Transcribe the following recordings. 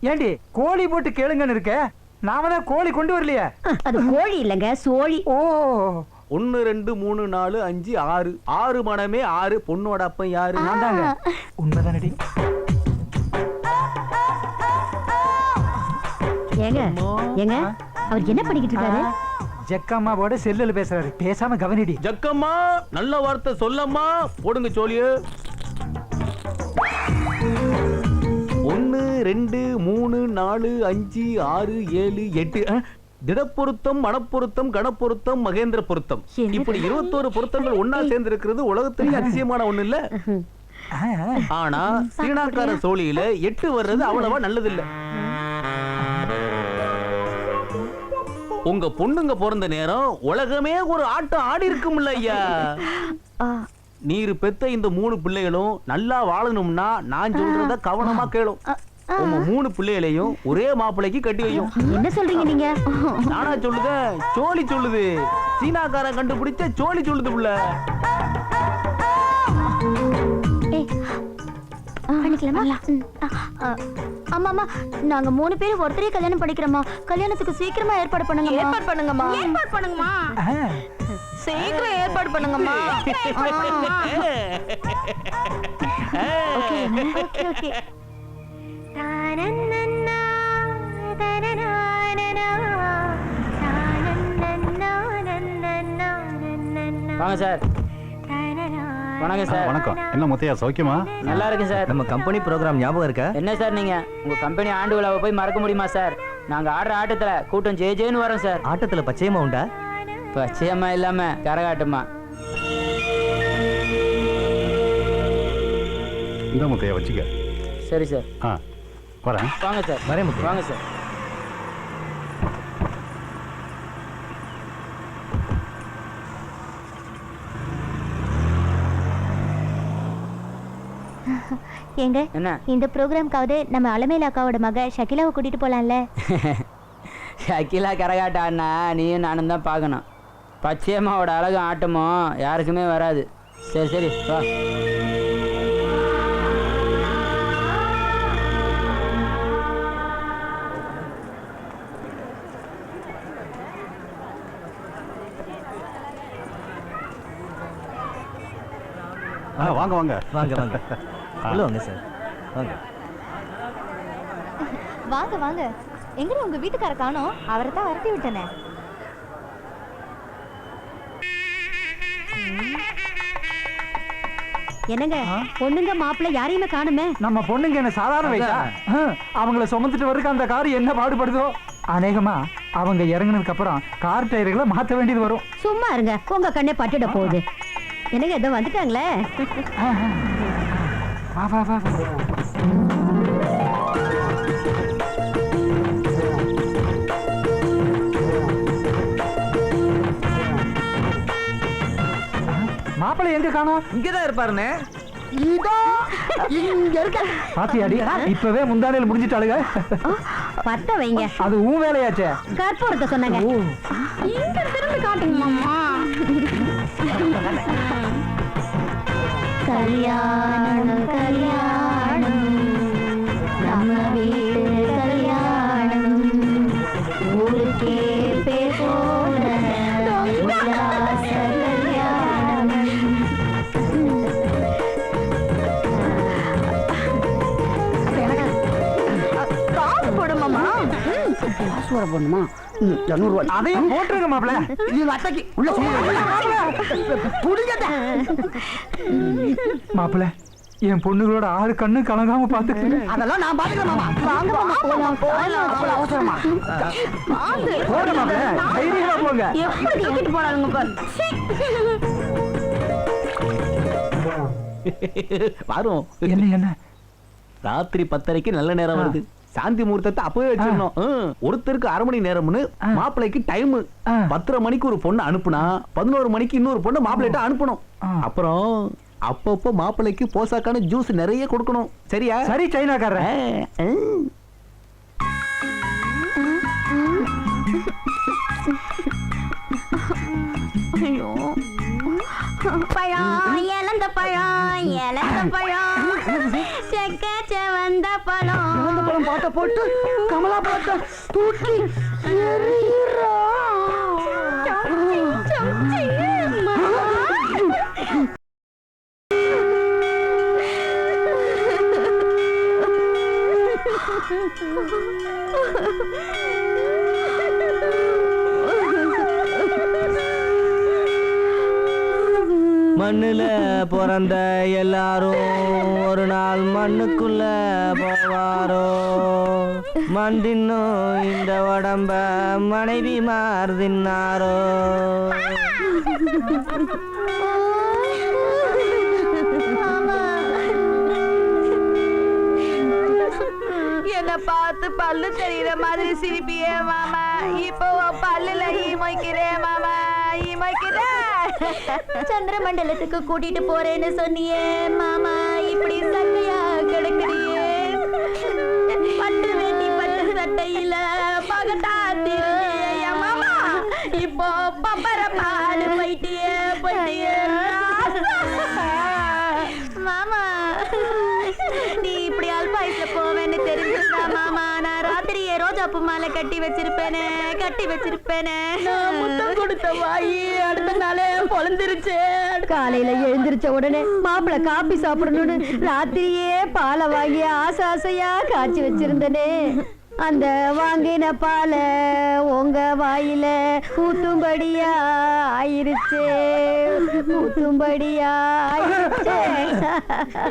ஏண்டி கோழி போட்டு கேளுங்கன்னு இருக்க? நாம தான் கோழி கொண்டு வரலையே. அது கோழி இல்லைங்க சோழி. ஓ. ஒன்னு ரெண்டு மூணு நாலு அஞ்சு ஆறு. ஆறு மனமே ஆறு பொண்ணோட அப்பன் யாரு? நான் தாங்க. உண்மைதானடி. ஏங்க ஏங்க அவர் என்ன பண்ணிக்கிட்டு இருக்காரு? ஜக்கம்மாவோட செல்லுல பேசுறாரு. பேசாம கவனிடி. ஜக்கம்மா நல்ல வார்த்தை சொல்லம்மா. போடுங்க சோழிய. ரெண்டு மூணு நாலு அஞ்சு ஆறு ஏழு எட்டு திடப்பொருத்தம் மனப்பொருத்தம் கணப்பொருத்தம் மகேந்திர பொருத்தம்? இப்படி இருபத்தோரு பொருத்தங்கள் ஒன்னா சேர்ந்து இருக்கிறது உலகத்திலேயே அதிசயமான ஒண்ணு இல்ல. ஆனா சீனாக்கார சோழியில எட்டு வர்றது அவ்வளவா நல்லது இல்ல உங்க பொண்ணுங்க பிறந்த நேரம் உலகமே ஒரு ஆட்டம் ஆடி இருக்கும்ல ஐயா. நீர் பெத்த இந்த மூணு பிள்ளைகளும் நல்லா வாழணும்னா நான் சொல்றத கவனமா கேளும். உங்க மூணு பிள்ளைகளையும் ஒரே மாப்பிள்ளைக்கு கட்டி வையும். என்ன சொல்றீங்க நீங்க? நானா சொல்லுத? சோழி சொல்லுது. சீனாக்காரன் கண்டுபிடிச்ச சோழி சொல்லுது புள்ள. ஆமா ஆமா நாங்க மூணு பேரும் ஒருத்தரே கல்யாணம் பண்ணிக்கிறோமா கல்யாணத்துக்கு சீக்கிரமா ஏற்பாடு பண்ணுங்க ஏற்பாடு பண்ணுங்கம்மா. ஏற்பாடு பண்ணுங்கம்மா. சீக்கிரம் ஏற்பாடு பண்ணுங்கம்மா. Okay okay. வாங்க சார். வணக்கம் சார். வணக்கம். என்ன முத்தையா சௌக்கியமா? நல்லா இருக்கு சார். நம்ம கம்பெனி ப்ரோக்ராம் ஞாபகம் இருக்கா? என்ன சார் நீங்க? உங்க கம்பெனி ஆண்டு விழாவை போய் மறக்க முடியுமா சார்? நாங்க ஆடுற ஆட்டத்துல கூட்டம் ஜே ஜேன்னு வரோம் சார். ஆட்டத்துல பச்சையமா உண்டா? பச்சையம்மா இல்லாம கரகாட்டமா இந்த முத்தையா வச்சுக்க. சரி சார். ஆ. வரேன் வாங்க சார். வரேன். வாங்க சார். ஏங்க என்ன? இந்த ப்ரோக்ராம்க்காவது நம்ம அலமேல அக்காவோட மக ஷகிலாவை கூட்டிட்டு போலாம்ல? அகிலா கரகாட்டம் ஆடினா நீயும் நானும் தான் பார்க்கணும். பச்சையம்மாவோட அழகும் ஆட்டமும் யாருக்குமே வராது. சரி சரி வா. ஆ வாங்க வாங்க. வாங்க வாங்க. உள்ள வாங்க சார். வாங்க. வாங்க வாங்க. எங்க உங்க வீட்டுக்கார காணோம்? அவரை தான் வரட்டி விட்டனே. என்னங்க? பொண்ணுங்க மாப்பிள்ளை யாரையுமே காணுமே? நம்ம பொண்ணுங்க என்ன சாதாரண வயசா? ஆ, அவங்கள சுமந்துட்டு வர்றதுக்கு அந்த கார் என்ன பாடுபடுதோ? அநேகமா அவங்க இறங்குனதுக்கு அப்புறம் கார் டயர்களை மாத்த வேண்டியது வரும். சும்மா இருங்க. உங்க கண்ணே பட்டுட போகுது. என்னங்க இதோ வந்துட்டாங்களே? வா வா வா மாப்பிள்ளை எங்க காணோம்? இங்கதான் இருப்பாருண்ணே பாத்தியாடி இப்பவே முந்தானையில் முடிஞ்சிட்டாளுங்க பத்த வைங்க. அது உன் வேலையாச்சே. கற்பூரத்தை சொன்னாங்க. ஓ. இங்க திரும்பி காட்டுங்க மாமா. கல்யாணம் கல்யாணம். நம்ம வீட்டு கல்யாணம். ஊருக்கே பேர் போன உல்லாச கல்யாணம். காசு போடு மாமா அதையும் போட்டுருங்க மாப்பிள்ளை மாப்பிள்ளை என் பொண்ணுகளோட ஆறு கண்ணு கலங்காம வாங்க மாமா போலாம் போலாம் போங்க வரும். என்ன என்ன? ராத்திரி பத்தரைக்கு நல்ல நேரம் வருது. சாந்தி முகூர்த்தத்தை அப்பவே வச்சிடணும். ஒருத்தருக்கு அரை மணி நேரம்னு. மாப்பிள்ளைக்கு டைம். பத்தரை மணிக்கு ஒரு பொண்ணு அனுப்புனா பதினோரு மணிக்கு இன்னொரு பொண்ணு மாப்பிள்ளைகிட்ட அனுப்பணும். அப்புறம் அப்பப்போ மாப்பிள்ளைக்கு போசாக்கான ஜூஸ் நிறைய கொடுக்கணும் சரியா சரி சைனாக்காரன். ஐயோ பழம் இழந்த பழம் இழந்த பழம் செக்க செவந்த பழம் மங்களகரம் பாட்டை போட்டு கமலா பாட்டை தூக்கி மண்ணுல பிறந்த எல்லாரும் ஒரு நாள் மண்ணுக்குள்ள போவாரோ? மண் தின்னும் இந்த உடம்ப மனைவி மாறுதின்னாரோ என்ன பார்த்து பல்லு தெரியுற மாதிரி சிரிப்பியே மாமா. இப்போ பல்லுல ஈ மொய்க்கிறேன் மாமா. ஈ சந்திரமண்டலத்துக்கு கூட்டிட்டு போறேன்னு சொன்னியே மாமா இப்படி சட்டையா கிடக்குறியே ரோஜாப்பூ மாலை கட்டி வச்சிருப்பேனே கட்டி வச்சிருப்பேனே. முத்தம் கொடுத்த வாயி அடுத்த நாளே பொழந்துருச்சு. காலையில எழுந்திருச்ச உடனே மாப்பிளை காபி சாப்பிடணும்னு ராத்திரியே பாலை வாங்கி ஆசை ஆசையா காய்ச்சி வச்சிருந்தனே. அந்த வாங்கின பாலை உங்க வாயில ஊத்தும்படியா ஆயிருச்சே. ஊத்தும்படியா ஆயிருச்சே.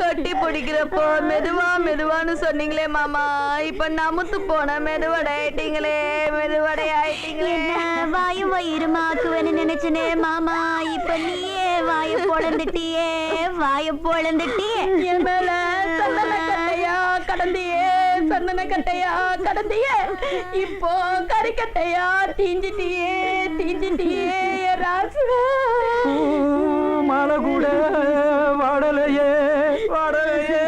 கட்டி பிடிக்கிறப்போ மெதுவா மெதுவான்னு சொன்னீங்களே மாமா. இப்ப நமுத்து போன மெதுவடை ஆயிட்டீங்களே மெதுவடை ஆயிட்டீங்களே என்ன வாயும் வயிறுமாக்குவேன்னு நினைச்சனே மாமா. இப்ப நீயே வாய பொழந்துட்டியே வாய பொழந்துட்டியே. என் மேல கடந்தியே. சந்தன கட்டையா கடந்தியே? இப்போ கறிக்கட்டையா தீஞ்சிட்டியே தீஞ்சிட்டியே என் ராசு மழை கூட வாடலையே வாடலையே.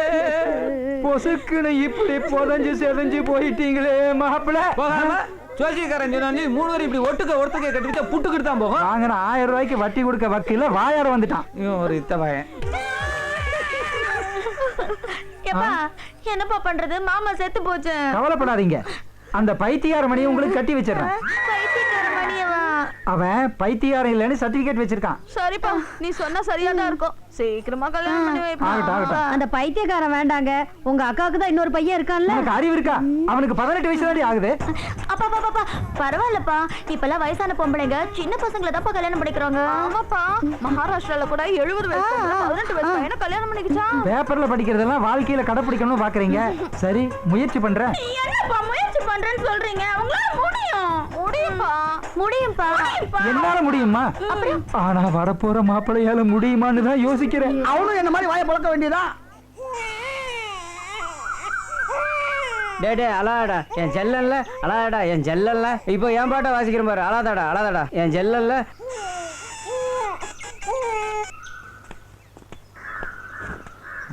பொசுக்குன்னு இப்படி புதஞ்சு செதஞ்சு போயிட்டீங்களே மாப்பிள்ள போகாம ஜோசியக்காரன் சொன்னா நீ மூணு பேரும் இப்படி ஒட்டுக்க ஒருத்தக்க கட்டிக்கிட்டா புட்டுக்கிட்டு தான் போகும். வாங்கின ஆயிரம் ரூபாய்க்கு வட்டி கொடுக்க வக்கீல வாயார வந்துட்டான். இவன் ஒரு இத்த பையன். எப்பா என்னப்பா பண்றது? மாமா செத்து போச்சு. கவலைப்படாதீங்க. அந்த பைத்தியார மணியை உங்களுக்கு கட்டி வச்சிடுறேன். அவன் பைத்தியாரம் இல்லைன்னு சர்டிபிகேட் வச்சிருக்கான். சரிப்பா நீ சொன்னா சரியா தான் இருக்கும். சீக்கிரமா கல்யாணம் பண்ணி வைப்பா. அந்த பைத்தியக்காரன் வேண்டாங்க. உங்க அக்காவுக்கு தான் இன்னொரு பையன் இருக்கான்ல. உனக்கு அறிவு இருக்கா? அவனுக்கு பதினெட்டு வயசு தாண்டி ஆகுது. அப்பா அப்பா அப்பா பரவாயில்லப்பா. இப்பெல்லாம் வயசான பொம்பளைங்க சின்ன பசங்களை தான்ப்பா கல்யாணம் பண்ணிக்கிறாங்க. ஆமாப்பா. மகாராஷ்டிரால கூட எழுபது வயசு பதினெட்டு வயசு பையனை கல்யாணம் பண்ணிக்கிச்சான் பேப்பர்ல படிக்கிறதெல்லாம் வாழ்க்கையில கடைப்பிடிக்கணும்னு பாக்குறீங்க. சரி முயற்சி பண்றேன். என்னப்பா முயற்சி பண்றேன்னு சொல்றீங்க? அவங்களால முடியும். முடியும்பா. முடியும்பா. என்னால முடியுமா? ஆனா வரப்போற மாப்பிள்ளையால முடியுமான்னு தான் யோசிக்கிறேன். அவனும் என்ன மாதிரி வாயை பழக்க வேண்டியதா? டே டே அழாடா என் செல்லல்ல அழாடா என் செல்லல்ல இப்போ என் பாட்டை வாசிக்கிறேன் பாரு. அழாதாடா அழாதாடா. என் செல்லல்ல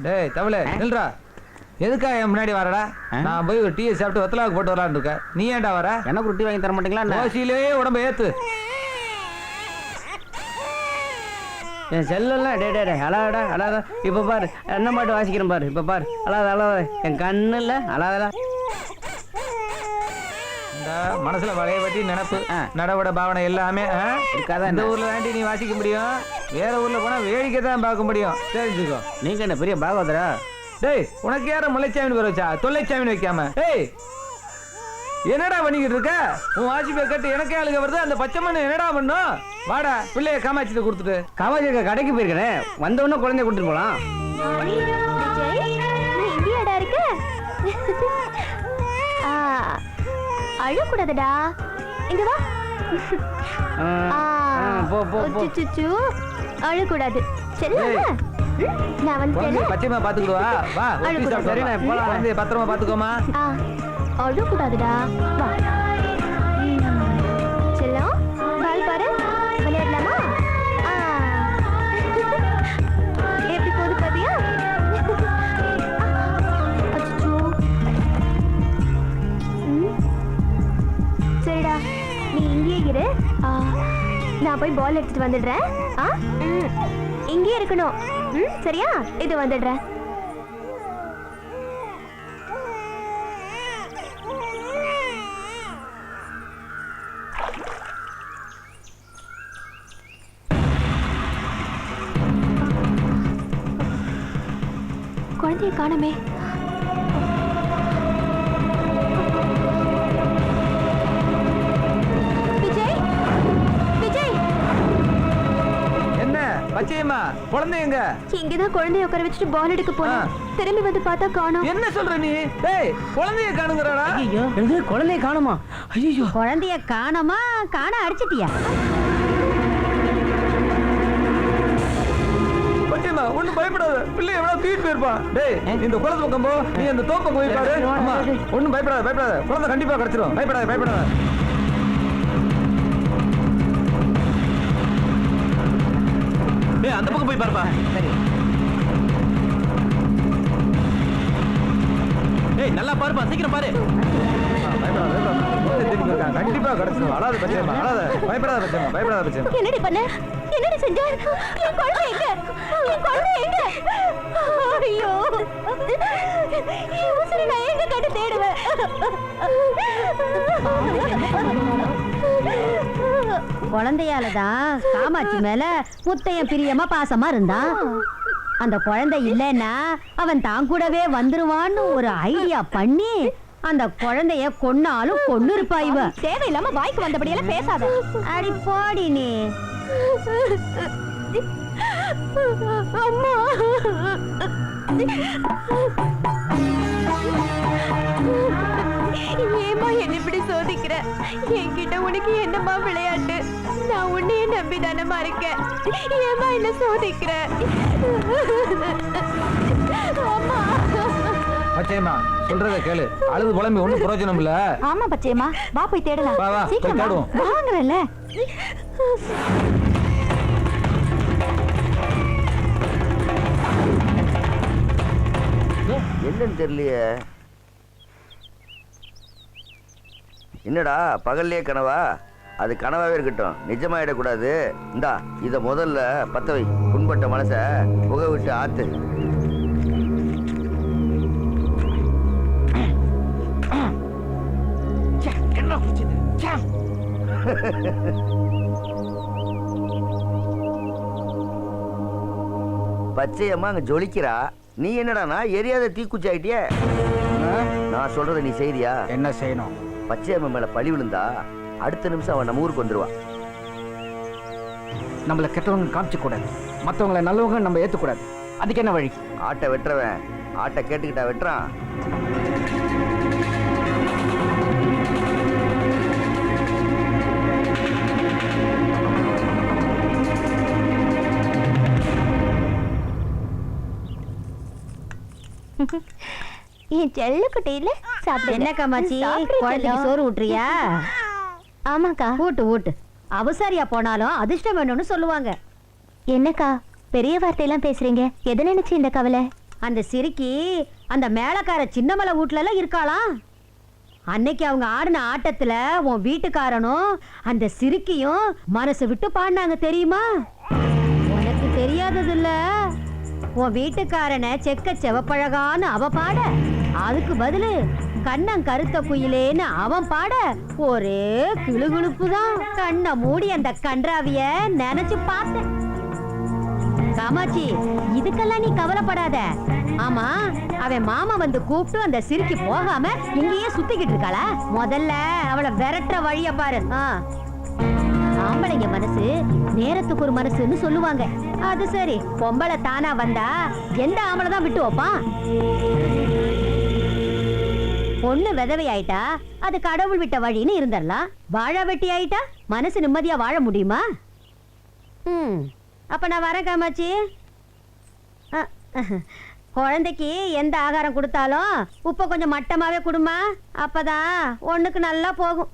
டேய் தவளே நில்றா. எதுக்கா என் முன்னாடி வரடா? நான் போய் ஒரு டீயை சாப்பிட்டு வத்தலாவுக்கு போட்டு வரலான்னு இருக்கேன். நீ ஏன்டா வர? எனக்கு ரொட்டி வாங்கி தர மாட்டீங்களா என்ன? ஓசியிலே உடம்ப ஏத்து. என் செல்லல்ல டே டே டே அழாடா அழாதா. இப்போ பாரு என்ன பாட்டு வாசிக்கிறேன் பாரு இப்போ பாரு. அழாத அழாத. என் கண்ணு இல்லை அழாதடா மனசுல வளைய வட்டி நினப்பு நடவட பாவனை எல்லாமே? இருக்காதா இந்த? ஊர்ல தாண்டி நீ வாசிக்க முடியும். வேற ஊர்ல போனா வேடிக்கை தான் பார்க்க முடியும். தெரிஞ்சுக்கோ. நீங்க என்ன பெரிய பாகவதரா? டேய் உனக்கு யார முல்லைச்சாமின்னு பேர் வச்சா தொல்லைச்சாமின்னு வைக்காம டேய் என்னடா பண்ணிக்கிட்டு இருக்க உன் வாசிப்பை கட்டு எனக்கே அழுக வருது அந்த பச்சை மண்ணு என்னடா பண்ணும் வாடா பிள்ளைய காமாட்சிட்டு கொடுத்துட்டு காமாஜி அக்கா கடைக்கு போயிருக்கேன் வந்த உடனே குழந்தைய கொடுத்துட்டு போலாம் இருக்க ஆ, அழக்கூடாதுடா இங்க வா போ போ போ சுச்சு அழக்கூடாது சரி நான் வந்துட்டேன் பச்சைமா பாத்துக்கிடுவா வா சரிண்ணே, வரலாம். போலாம். குழந்தைய பத்திரமா பாத்துக்கோமா ஆ அழக்கூடாதுடா வா. செல்லம் பால் பாரு விளையாடலாமா ஆ. எப்படி போகுது பாத்தியா அச்சச்சோ. ம். சரிடா நீ இங்கேயே இரு நான் போய் பால் எடுத்துட்டு வந்துடுறேன் ஆ. இங்கேயே இருக்கணும் ம் சரியா? இது வந்துடுற குழந்தைய காணமே. பச்சையம்மா குழந்தை எங்க? இங்கதான் குழந்தைய உட்கார வச்சுட்டு பால் எடுக்க போனேன் திரும்பி வந்து பார்த்தா காணோம். என்ன சொல்ற நீ? டேய் குழந்தைய காணுங்கறாடா. ஐயோ எனக்கு குழந்தைய காணுமா? ஐயோ குழந்தைய காணோமா? காண அடிச்சிட்டியா? பச்சையம்மா ஒண்ணும் பயப்படாத. பிள்ளை எவ்வளவு தூக்கிட்டு போயிருப்பான் டேய் இந்த குளத்து பக்கம் போ. நீ அந்த தோப்பம் போய் பாரு. அம்மா ஒண்ணும் பயப்படாத பயப்படாத. குழந்தை கண்டிப்பா கிடைச்சிரும். பயப்படாத பயப்படாத. டேய் அந்த பக்கம் போய் பாருப்பா. டேய் நல்லா பாருப்பா சீக்கிரம் பாரு. கண்டிப்பா கிடைச்சிரும். அழாத பச்சையம்மா அழாத பயப்படாத பச்சையம்மா பயப்படாத பச்சையம்மா. என்னடி பண்ண? என்னடி செஞ்ச? என் குழந்தை எங்க? என் குழந்தை எங்க? ஐயோ. உசுரை நான் எங்க கண்டு தேடுவேன்? குழந்தையால தான் காமாட்சி மேல முத்தையன் பிரியமா பாசமா இருந்தான் அந்த குழந்தை இல்லைன்னா அவன் தான் கூடவே வந்துருவான்னு ஒரு ஐடியா பண்ணி அந்த குழந்தைய கொன்னாலும் கொன்னு இருப்பா இவ தேவையில்லாம வாய்க்கு வந்தபடியெல்லாம் பேசாத. அடி போடி நீ. அம்மா. ஏமா என்ன இப்படி சோதிக்கிற? என்கிட்ட உனக்கு என்னம்மா விளையாட்டு? நான் உன்னையே நம்பி தானமா இருக்கேன் ஏமா என்ன சோதிக்கிற? அம்மா. பச்சையம்மா சொல்றத கேளு. அழுது புலம்பி ஒண்ணும் பிரயோஜனம் இல்ல. ஆமா பச்சையம்மா. வா போய் தேடலாம். வா, வா, போய். தேடுவோம். வாங்குறேன்ல. என்னன்னு தெரியலையே. என்னடா பகல்லே கனவா? அது கனவாவே இருக்கட்டும் நிஜமாயிடக்கூடாது. இந்தா இத முதல்ல பத்த வை. புண்பட்ட மனச புகை விட்டு ஆத்து. பச்சையம்மா அங்க ஜொலிக்கிறா. நீ என்னடானா எரியாத தீக்குச்சி ஆயிட்டியே? நான் சொல்றத நீ செய்தியா? என்ன செய்யணும்? பச்சையம்மா மேல பழி விழுந்தா அடுத்த நிமிஷம் அவன் நம்ம ஊருக்கு வந்துருவான் நம்மள கெட்டவங்க காமிச்சு கூடாது மத்தவங்கள நல்லவங்க நம்ம ஏத்துக்கூடாது. அதுக்கு என்ன வழி? ஆட்டை வெட்டுறவன். ஆட்டை கேட்டுக்கிட்டா வெட்டுறான். என் செல்லக்குட்டியில? சாப்பிடு என்ன காமாட்சி? குழந்தைக்கு சோறு ஊட்டுறியா? ஆமாக்கா. ஊட்டு ஊட்டு. அவசரியா போனாலும் அதிர்ஷ்டம் வேணும்னு சொல்லுவாங்க. என்னக்கா? பெரிய வார்த்தையெல்லாம் பேசுறீங்க. எதை நினைச்சு இந்த கவலை? அந்த சிறுக்கி அந்த மேலக்கார சின்னமலை வீட்ல எல்லாம் இருக்காளாம் அன்னைக்கு அவங்க ஆடின ஆட்டத்துல உன் வீட்டுக்காரனும் அந்த சிறுக்கியும் மனசு விட்டு பாடினாங்க தெரியுமா? உனக்கு தெரியாதது இல்ல உன் வீட்டுக்காரனை செக்க செவப்பழகான்னு அவ பாட. அதுக்கு பதிலு கண்ணன் கருத்த குயிலேன்னு அவன் பாட ஒரே கிளுகிழுப்பு தான் கண்ணை மூடி அந்த கன்றாவிய நினைச்சு பார்த்தேன் காமாட்சி இதுக்கெல்லாம் நீ கவலைப்படாத. ஆமா அவன் மாமா வந்து கூப்பிட்டு அந்த சிரிக்கு போகாம இங்கேயே சுத்திக்கிட்டு இருக்காளா? முதல்ல அவளை விரட்டுற வழிய பாரு. ஆ. ஆம்பளைங்க மனசு நேரத்துக்கு ஒரு மனசுன்னு சொல்லுவாங்க. அது சரி பொம்பளை தானா வந்தா எந்த ஆம்பளை தான் விட்டு வைப்பான்? பொண்ணு விதவை ஆயிட்டா அது கடவுள் விட்ட வழின்னு இருந்துடலாம் வாழ வெட்டி ஆயிட்டா மனசு நிம்மதியா வாழ முடியுமா? ம் அப்ப நான் வரேன் காமாச்சி குழந்தைக்கு எந்த ஆகாரம் கொடுத்தாலும் உப்பை கொஞ்சம் மட்டமாவே கொடுமா அப்பதான் ஒண்ணுக்கு நல்லா போகும்.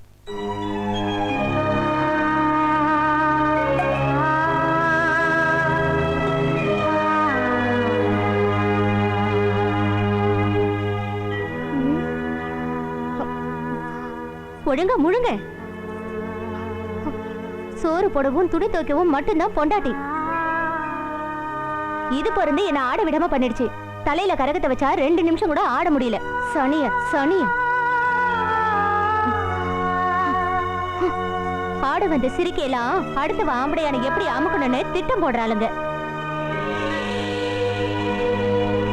ஒழுங்க முழுங்க. சோறு போடவும் துணி துவைக்கவும் மட்டும்தான் பொண்டாட்டி. இது பிறந்து என்ன ஆட விடாம பண்ணிடுச்சு. தலையில கரகத்தை வச்சா ரெண்டு நிமிஷம் கூட ஆட முடியல. சனிய சனிய. ஆட வந்த சிரிக்கையெல்லாம் அடுத்த ஆம்படையான எப்படி அமுக்கணும்னு திட்டம் போடுறாளுங்க.